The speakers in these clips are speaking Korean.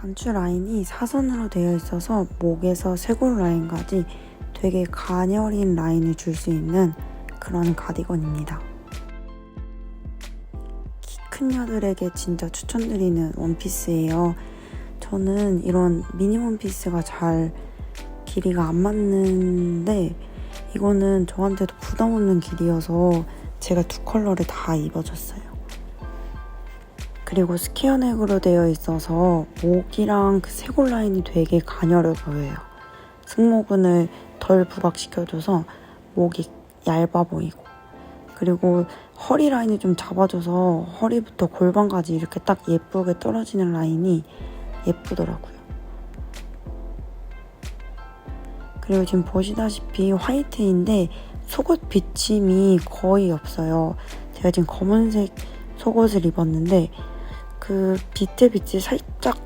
단추 라인이 사선으로 되어 있어서 목에서 쇄골 라인까지 되게 가녀린 라인을 줄 수 있는 그런 가디건입니다. 키 큰 여들에게 진짜 추천드리는 원피스예요. 저는 이런 미니 원피스가 잘 길이가 안 맞는데 이거는 저한테도 부담 없는 길이어서 제가 두 컬러를 다 입어줬어요. 그리고 스퀘어넥으로 되어 있어서 목이랑 그 쇄골 라인이 되게 가녀려 보여요. 승모근을 덜 부각시켜줘서 목이 얇아 보이고 그리고 허리 라인을 좀 잡아줘서 허리부터 골반까지 이렇게 딱 예쁘게 떨어지는 라인이 예쁘더라고요. 그리고 지금 보시다시피 화이트인데 속옷 비침이 거의 없어요. 제가 지금 검은색 속옷을 입었는데 그 빛에 빛이 살짝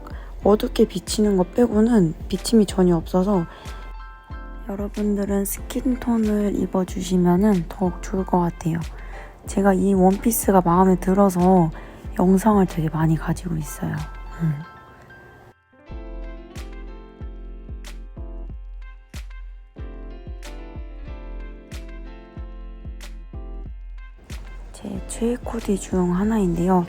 어둡게 비치는 것 빼고는 비침이 전혀 없어서 여러분들은 스킨톤을 입어주시면 더욱 좋을 것 같아요. 제가 이 원피스가 마음에 들어서 영상을 되게 많이 가지고 있어요. 음. 제 최애 코디 중 하나인데요.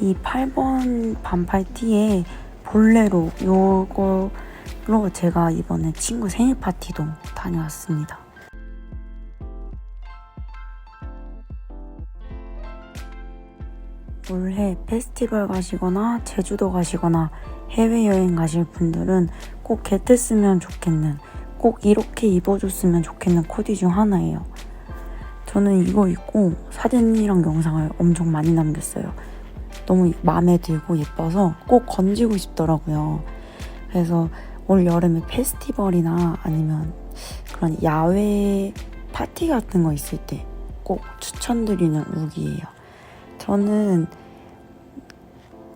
이 8번 반팔 티에 볼레로 요걸로 제가 이번에 친구 생일 파티도 다녀왔습니다. 올해 페스티벌 가시거나 제주도 가시거나 해외여행 가실 분들은 꼭 겟했으면 좋겠는 꼭 이렇게 입어줬으면 좋겠는 코디 중 하나예요. 저는 이거 입고 사진이랑 영상을 엄청 많이 남겼어요. 너무 마음에 들고 예뻐서 꼭 건지고 싶더라고요. 그래서 올 여름에 페스티벌이나 아니면 그런 야외 파티 같은 거 있을 때 꼭 추천드리는 룩이에요. 저는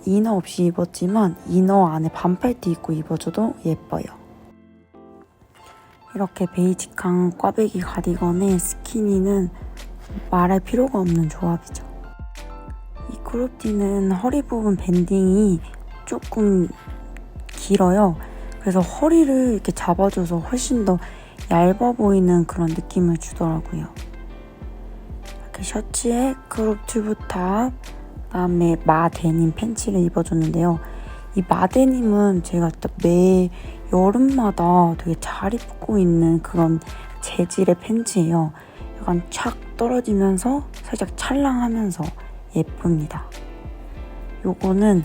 이너 없이 입었지만 이너 안에 반팔티 입고 입어줘도 예뻐요. 이렇게 베이직한 꽈배기 가디건에 스키니는 말할 필요가 없는 조합이죠. 이 크롭티는 허리 부분 밴딩이 조금 길어요. 그래서 허리를 이렇게 잡아줘서 훨씬 더 얇아 보이는 그런 느낌을 주더라고요. 이렇게 셔츠에 크롭 튜브탑, 그다음에 마 데님 팬츠를 입어줬는데요. 이 마데님은 제가 딱매 여름마다 되게 잘 입고 있는 그런 재질의 팬츠예요. 약간 착 떨어지면서 살짝 찰랑하면서 예쁩니다. 요거는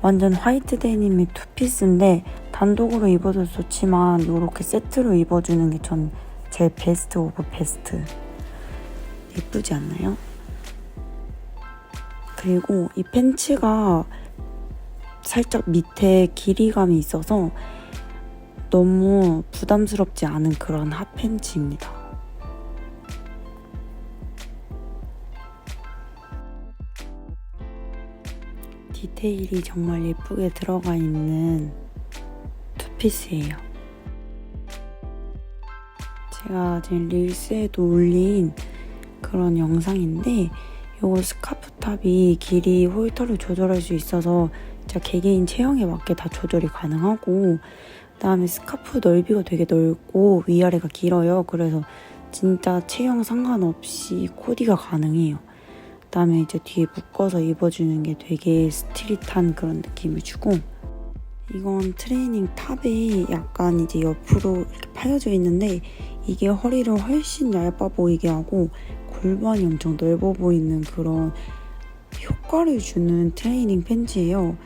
완전 화이트 데님의 투피스인데 단독으로 입어도 좋지만 이렇게 세트로 입어주는 게 전 제 베스트 오브 베스트. 예쁘지 않나요? 그리고 이 팬츠가 살짝 밑에 길이감이 있어서 너무 부담스럽지 않은 그런 핫팬츠입니다. 디테일이 정말 예쁘게 들어가 있는 투피스예요. 제가 지금 릴스에도 올린 그런 영상인데 이거 스카프 탑이 길이 홀터를 조절할 수 있어서 진짜 개개인 체형에 맞게 다 조절이 가능하고 그다음에 스카프 넓이가 되게 넓고 위아래가 길어요. 그래서 진짜 체형 상관없이 코디가 가능해요. 그다음에 이제 뒤에 묶어서 입어주는 게 되게 스트릿한 그런 느낌을 주고 이건 트레이닝 탑에 약간 이제 옆으로 이렇게 파여져 있는데 이게 허리를 훨씬 얇아 보이게 하고 골반이 엄청 넓어 보이는 그런 효과를 주는 트레이닝 팬츠예요.